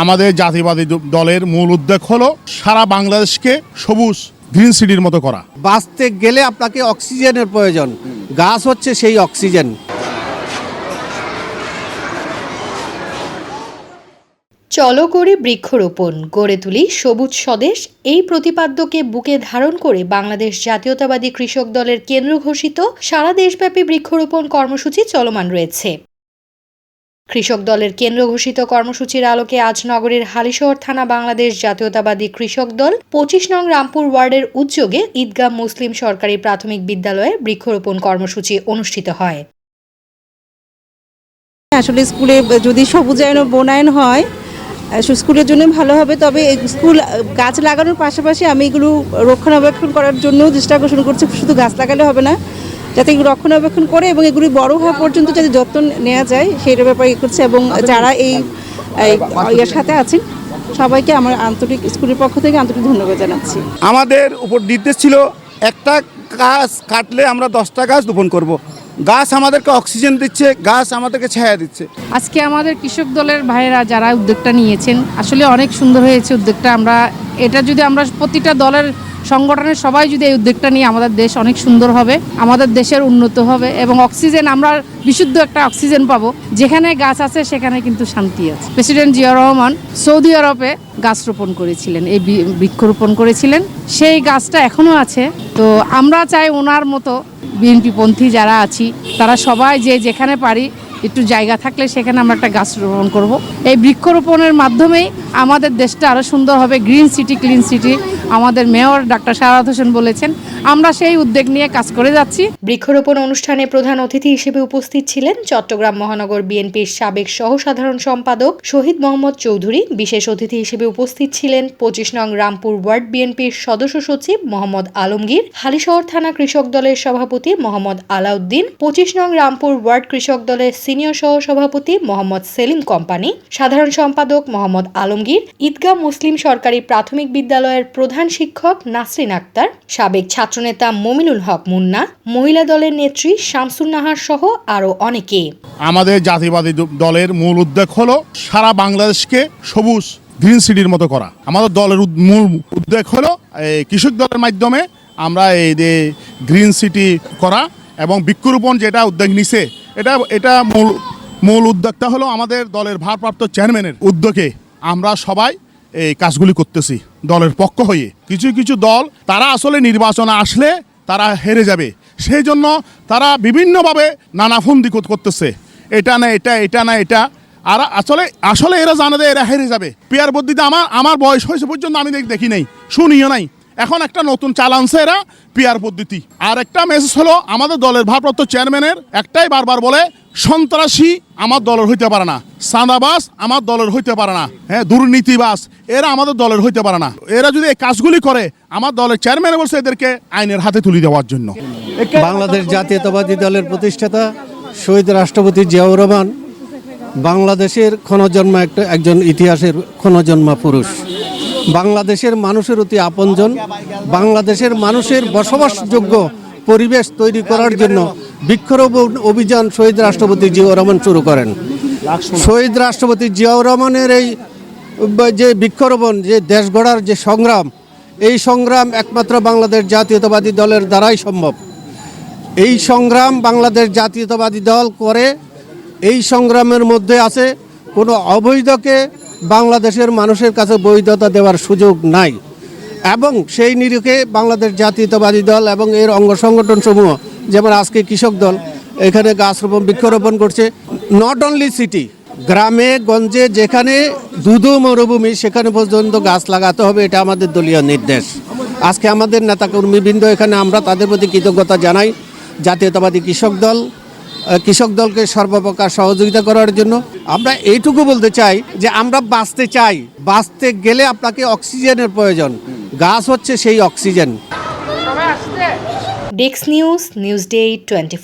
আমাদের জাতিবাদী দলের মূল উদ্যোগ হলো সারা বাংলাদেশকে সবুজ গ্রিন সিটির মতো করা। বাঁচতে গেলে আপনাকে অক্সিজেনের প্রয়োজন। গাছ হচ্ছে সেই অক্সিজেন। চলো করে বৃক্ষরোপণ গড়ে তুলি সবুজ স্বদেশ। এই প্রতিপাদ্যকে বুকে ধারণ করে বাংলাদেশ জাতীয়তাবাদী কৃষক দলের কেন্দ্র ঘোষিত সারা দেশব্যাপী বৃক্ষরোপণ কর্মসূচি চলমান রয়েছে। কৃষক দলের কেন্দ্র ঘোষিত কর্মসূচির আলোকে আজ নগরীর হালিশহর থানা বাংলাদেশ জাতীয়তাবাদী কৃষক দল পঁচিশ নং রামপুর ওয়ার্ডের উদ্যোগে ঈদগাহ মুসলিম সরকারি প্রাথমিক বিদ্যালয়ে বৃক্ষরোপণ কর্মসূচি অনুষ্ঠিত হয়। আসলে স্কুলে যদি সবুজায়ন ও বনায়ন হয় স্কুলের জন্য ভালো হবে, তবে স্কুল গাছ লাগানোর পাশাপাশি আমি এগুলো রক্ষণাবেক্ষণ করার জন্য চেষ্টা আকর্ষণ করছি, শুধু গাছ লাগালে হবে না যাতে এগুলো রক্ষণাবেক্ষণ করে এবং এগুলি বড় হওয়া পর্যন্ত যাতে যত্ন নেওয়া যায় সেইটার ব্যাপারে ইয়ে করছে এবং যারা এই এই ইয়ের সাথে আছেন সবাইকে আমার আন্তরিক স্কুলের পক্ষ থেকে আন্তরিক ধন্যবাদ জানাচ্ছি। আমাদের উপর নির্দেশ ছিল একটা গাছ কাটলে আমরা দশটা গাছ রোপণ করব। গাছ আমাদেরকে অক্সিজেন দিচ্ছে গাছ আমাদেরকে ছায়া দিচ্ছে। আজকে আমাদের কৃষক দলের ভাইয়েরা যারা উদ্যোগটা নিয়েছেন আসলে অনেক সুন্দর হয়েছে উদ্যোগটা। আমরা এটা যদি আমরা প্রতিটা দলের সংগঠনের সবাই যদি এই উদ্যোগটা নিয়ে আমাদের দেশ অনেক সুন্দর হবে, আমাদের দেশের উন্নত হবে এবং অক্সিজেন, আমরা বিশুদ্ধ একটা অক্সিজেন পাবো, যেখানে গাছ আছে সেখানে কিন্তু শান্তি আছে। প্রেসিডেন্ট জিয়া রহমান সৌদি আরবে গাছ রোপণ করেছিলেন, এই বৃক্ষরোপণ করেছিলেন। সেই গাছটা এখনও আছে, তো আমরা চাই ওনার মতো বিএনপিপন্থী যারা আছি, তারা সবাই যে যেখানে পারি একটু জায়গা থাকলে সেখানে আমরা একটা গাছ রোপণ করব। এই বৃক্ষরোপণের মাধ্যমেই আমাদের দেশটা আরও সুন্দর হবে গ্রিন সিটি ক্লিন সিটি আমাদের মেয়র ডাক্তার সারাদ হোসেন বলেছেন, আমরা সেই উদ্যোগ নিয়ে কাজ করে যাচ্ছি। বৃক্ষরোপণ অনুষ্ঠানে প্রধান অতিথি হিসেবে উপস্থিত ছিলেন চট্টগ্রাম মহানগর বিএনপির সাবেক সহসাধারণ সম্পাদক শহীদ মোহাম্মদ চৌধুরী। বিশেষ অতিথি হিসেবে উপস্থিত ছিলেন পঁচিশ নং রামপুর ওয়ার্ড বিএনপির সদস্য সচিব মোহাম্মদ আলমগীর, হালিশহর থানা কৃষক দলের সভাপতি মোহাম্মদ আলাউদ্দিন, পঁচিশ নং রামপুর ওয়ার্ড কৃষক দলের সিনিয়র সহ সভাপতি মোহাম্মদ সেলিম কোম্পানি, সাধারণ সম্পাদক মোহাম্মদ আলমগীর, ঈদগাহ মুসলিম সরকারি প্রাথমিক বিদ্যালয়ের প্রধান শিক্ষক নাসরিন আক্তার, সাবেক ছাত্রনেতা মমিনুল হক মুন্না, মহিলা দলের নেত্রী শামসুন নাহার সহ আরও অনেকে। আমাদের জাতিবাদী দলের মূল উদ্যোগ হলো সারা বাংলাদেশকে সবুজ গ্রিন সিটির মতো করা। আমাদের দলের মূল উদ্যোগ হলো কৃষক দলের মাধ্যমে আমরা এই যে গ্রিন সিটি করা এবং বৃক্ষরোপণ যেটা উদ্যোগ নিছে এটা এটা মূল মূল উদ্যোগটা হলো আমাদের দলের ভারপ্রাপ্ত চেয়ারম্যানের উদ্যোগে আমরা সবাই এই কাজগুলি করতেছি, দলের পক্ষ হয়ে। কিছু কিছু দল, তারা আসলে নির্বাচনে আসলে তারা হেরে যাবে। সেই জন্য তারা বিভিন্নভাবে নানা ফন্দি কর- করতেছে। এটা না, এটা এটা না, এটা। আর আসলে আসলে এরা জানে যে এরা হেরে যাবে। পেয়ার বদ্যিতে আমার আমার বয়স হয়েছে পর্যন্ত আমি দেখি নাই, শুনিও নাই। এখন একটা নতুন চাল আনছে এরা, পিয়ার পদ্ধতি। আর একটা মেসেজ হলো, আমাদের দলের ভারপ্রাপ্ত চেয়ারম্যানের একটাই বারবার বলে, সন্ত্রাসী আমার দলের হইতে পারে না। সাদাবাস আমার দলের হইতে পারে না। হ্যাঁ দুর্নীতিবাস, এরা আমাদের দলের হইতে পারে না। এরা যদি এই কাজগুলি করে, আমার দলের চেয়ারম্যান বলছে এদেরকে আইনের হাতে তুলে দেওয়ার জন্য। বাংলাদেশ জাতীয়তাবাদী দলের প্রতিষ্ঠাতা শহীদ রাষ্ট্রপতি জিয়াউর রহমান, বাংলাদেশের ক্ষণজন্মা একটা, একজন ইতিহাসের ক্ষণজন্মা পুরুষ। বাংলাদেশের মানুষের অতি আপনজন, বাংলাদেশের মানুষের বসবাসযোগ্য পরিবেশ তৈরি করার জন্য বৃক্ষরোপণ অভিযান শহীদ রাষ্ট্রপতি জিয়াউর রহমান শুরু করেন। শহীদ রাষ্ট্রপতি জিয়াউর রহমানের এই যে বৃক্ষরোপণ, যে দেশ গড়ার যে সংগ্রাম, এই সংগ্রাম একমাত্র বাংলাদেশ জাতীয়তাবাদী দলের দ্বারাই সম্ভব। এই সংগ্রাম বাংলাদেশ জাতীয়তাবাদী দল করে, এই সংগ্রামের মধ্যে আছে কোনো অবৈধকে বাংলাদেশের মানুষের কাছে বৈধতা দেওয়ার সুযোগ নাই। এবং সেই নিরিখে বাংলাদেশ জাতীয়তাবাদী দল এবং এর অঙ্গ সংগঠন সমূহ, যেমন আজকে কৃষক দল, এখানে গাছ রোপণ, বৃক্ষরোপণ করছে। নট অনলি সিটি গ্রামে, গঞ্জে, যেখানে দুধু মরুভূমি, সেখানে পর্যন্ত গাছ লাগাতে হবে, এটা আমাদের দলীয় নির্দেশ। আজকে আমাদের নেতাকর্মীবৃন্দ এখানে, আমরা তাদের প্রতি কৃতজ্ঞতা জানাই। জাতীয়তাবাদী কৃষক দল কৃষক দলকে সর্বপ্রকার সহযোগিতা করার জন্য আমরা এইটুকু বলতে চাই যে আমরা বাঁচতে চাই। বাঁচতে গেলে আপনাকে অক্সিজেনের প্রয়োজন। গাছ হচ্ছে সেই অক্সিজেন। ডেক্স নিউজ নিউজ ডে টোয়েন্টি